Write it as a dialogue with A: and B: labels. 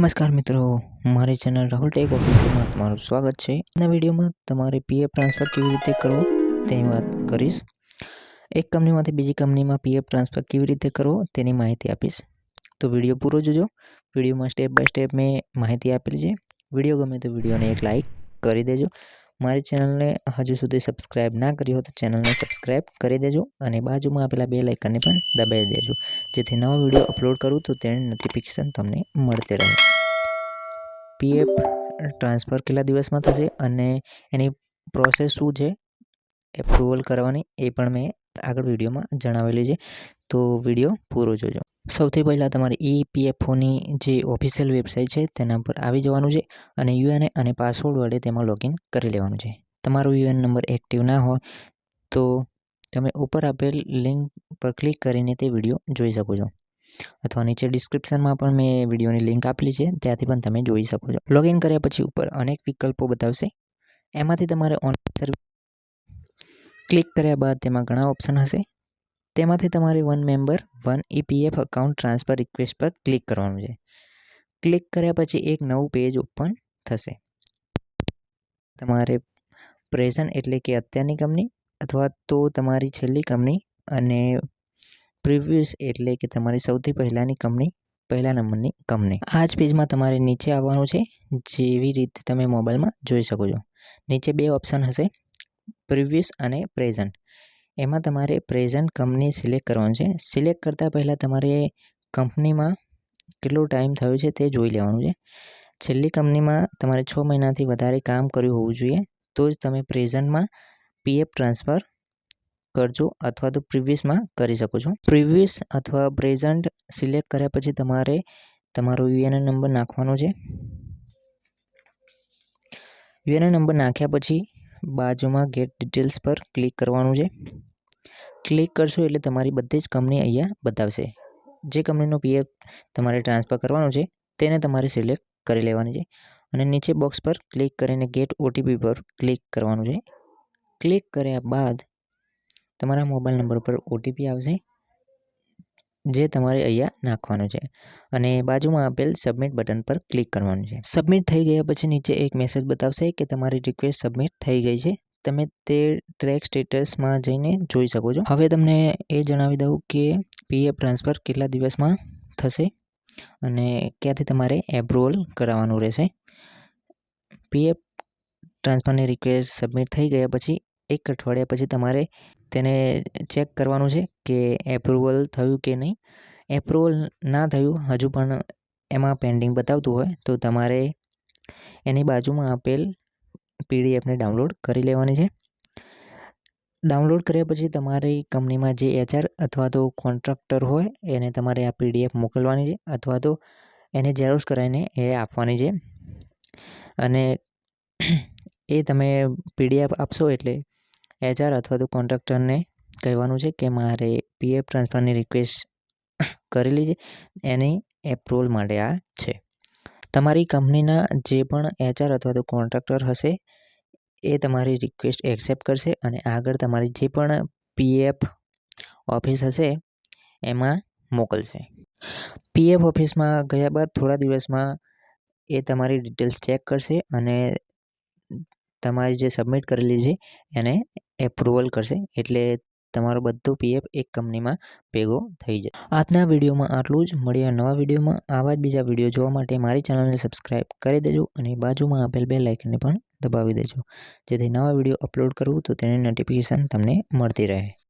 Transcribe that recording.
A: નમસ્કાર મિત્રો, મારી ચેનલ રાહુલ ટેક ઓફિસમાં તમારું સ્વાગત છે. આ વિડીયોમાં તમારે પીએફ ટ્રાન્સફર કેવી રીતે કરવો તેની વાત કરીશ. એક કંપનીમાંથી બીજી કંપનીમાં પીએફ ટ્રાન્સફર કેવી રીતે કરવો તેની માહિતી આપીશ. તો વીડિયો પૂરો જોજો. વિડીયોમાં સ્ટેપ બાય સ્ટેપ મેં માહિતી આપેલી છે. વીડિયો ગમે તો વિડીયોને એક લાઇક કરી દેજો. મારી ચેનલને હજુ સુધી સબસ્ક્રાઈબ ના કરી હોય તો ચેનલને સબસ્ક્રાઇબ કરી દેજો અને બાજુમાં આપેલા બે લાઇકનને પણ દબાવી દેજો. જેથી નવા વીડિયો અપલોડ કરું તો તેની નોટિફિકેશન તમને મળતી રહે. પીએફ ટ્રાન્સફર કેટલા દિવસમાં થશે અને એની પ્રોસેસ શું છે? એપ્રુવલ કરવાની એ પણ મેં આગળ વિડીયોમાં જણાવેલી છે. તો વીડિયો પૂરો જોજો. સૌથી પહેલાં તમારે ઈપીએફઓની જે ઓફિશિયલ વેબસાઇટ છે તેના પર આવી જવાનું છે અને યુએનએ અને પાસવર્ડ વડે તેમાં લોગિન કરી લેવાનું છે. તમારો યુએન નંબર એક્ટિવ ના હોય તો તમે ઉપર આપેલ લિંક પર ક્લિક કરીને તે વીડિયો જોઈ શકો છો. અથવા નીચે ડિસ્ક્રિપ્શનમાં પણ મેં વિડીયોની લિંક આપેલી છે, ત્યાંથી પણ તમે જોઈ શકો છો. લોગિન કર્યા પછી ઉપર અનેક વિકલ્પો બતાવશે. એમાંથી તમારે ઓનલાઈન સર્વિસ ક્લિક કર્યા બાદ તેમાં ઘણા ઓપ્શન હશે. તેમાંથી તમારે one member one EPF account transfer request પર ક્લિક કરવાનું છે. ક્લિક કર્યા પછી એક નવું પેજ ઓપન થશે. તમારે પ્રેઝન્ટ એટલે કે અત્યારની કંપની અથવા તો તમારી છેલ્લી કંપની અને પ્રિવ્યુઅસ એટલે કે તમારી સૌથી પહેલાંની કંપની પહેલા નંબરની કંપની આ જ પેજમાં તમારે નીચે આવવાનું છે, જેવી રીતે તમે મોબાઈલમાં જોઈ શકો છો. નીચે બે ઓપ્શન હશે પ્રિવ્યુસ અને પ્રેઝન્ટ એમાં તમારે પ્રેઝન્ટ કંપની સિલેક્ટ કરવાનું છે. સિલેક્ટ કરતાં પહેલાં તમારે કંપનીમાં કેટલો ટાઈમ થયો છે તે જોઈ લેવાનું છે. છેલ્લી કંપનીમાં તમારે છ મહિનાથી વધારે કામ કર્યું હોવું જોઈએ, તો જ તમે પ્રેઝન્ટમાં પીએફ ટ્રાન્સફર કરજો અથવા તો પ્રિવિયસમાં કરી શકો છો. પ્રિવિયસ અથવા પ્રેઝન્ટ સિલેક્ટ કર્યા પછી તમારે તમારો યુએનએન નંબર નાખવાનો છે. યુએનએન નંબર નાખ્યા પછી બાજુમાં ગેટ ડિટેલ્સ પર ક્લિક કરવાનું છે. ક્લિક કરશો એટલે તમારી બધી જ કંપની અહીંયા બતાવશે. જે કંપનીનો પીએફ તમારે ટ્રાન્સફર કરવાનું છે, તેને તમારે સિલેક્ટ કરી લેવાની છે. અને નીચે બોક્સ પર ક્લિક કરીને ગેટ ઓટીપી પર ક્લિક કરવાનું છે. ક્લિક કર્યા બાદ તમારા મોબાઈલ નંબર પર ઓટીપી આવશે, જે તમારે અહીંયા નાખવાનું છે. અને બાજુમાં આપેલ સબમિટ બટન પર ક્લિક કરવાનું છે. સબમિટ થઈ ગયા પછી નીચે એક મેસેજ બતાવશે કે તમારી રિક્વેસ્ટ સબમિટ થઈ ગઈ છે. તમે તે ટ્રેક સ્ટેટસમાં જઈને જોઈ શકો છો. હવે તમને એ જણાવી દઉં કે પીએફ ટ્રાન્સફર કેટલા દિવસમાં થશે અને ક્યાંથી તમારે એપ્રુવલ કરાવવાનું રહેશે. પીએફ ટ્રાન્સફરની રિક્વેસ્ટ સબમિટ થઈ ગયા પછી એક અઠવાડિયા પછી તમારે તેને ચેક કરવાનું છે કે એપ્રુવલ થયું કે નહીં. એપ્રુવલ ના થયું, હજુ પણ એમાં પેન્ડિંગ બતાવતું હોય તો તમારે એની બાજુમાં આપેલ પીડીએફને ડાઉનલોડ કરી લેવાની છે. ડાઉનલોડ કર્યા પછી તમારી કંપનીમાં જે એચઆર અથવા તો કોન્ટ્રાક્ટર હોય, એને તમારે આ પીડીએફ મોકલવાની છે અથવા તો એને ઝેરોક્સ કરાવીને એ આપવાની છે. અને એ તમે પીડીએફ આપશો એટલે એચઆર અથવા તો કોન્ટ્રાક્ટરને કહેવાનું છે કે મારે પીએફ ટ્રાન્સફરની રિક્વેસ્ટ કરેલી છે. એની એપ્રુવલ માટે આ છે. તમારી કંપનીના જે પણ એચઆર અથવા તો કોન્ટ્રાક્ટર હશે, એ તમારી રિક્વેસ્ટ એક્સેપ્ટ કરશે અને આગળ તમારી જે પણ પીએફ ઓફિસ હશે, એમાં મોકલશે. પીએફ ઓફિસમાં ગયા બાદ થોડા દિવસમાં એ તમારી ડિટેલ્સ ચેક કરશે અને તમારી જે સબમિટ કરેલી છે, એને એપ્રુવલ કરશે. એટલે તમારો બધો પીએફ એક કંપનીમાં ભેગો થઈ જાય. આજના વિડીયોમાં આટલું જ. મળ્યા નવા વિડીયોમાં. આવા જ બીજા વીડિયો જોવા માટે મારી ચેનલને સબસ્ક્રાઈબ કરી દેજો અને બાજુમાં આપેલ બે લાઇકનને પણ દબાવી દેજો. જેથી નવા વીડિયો અપલોડ કરું તો તેની નોટિફિકેશન તમને મળતી રહે.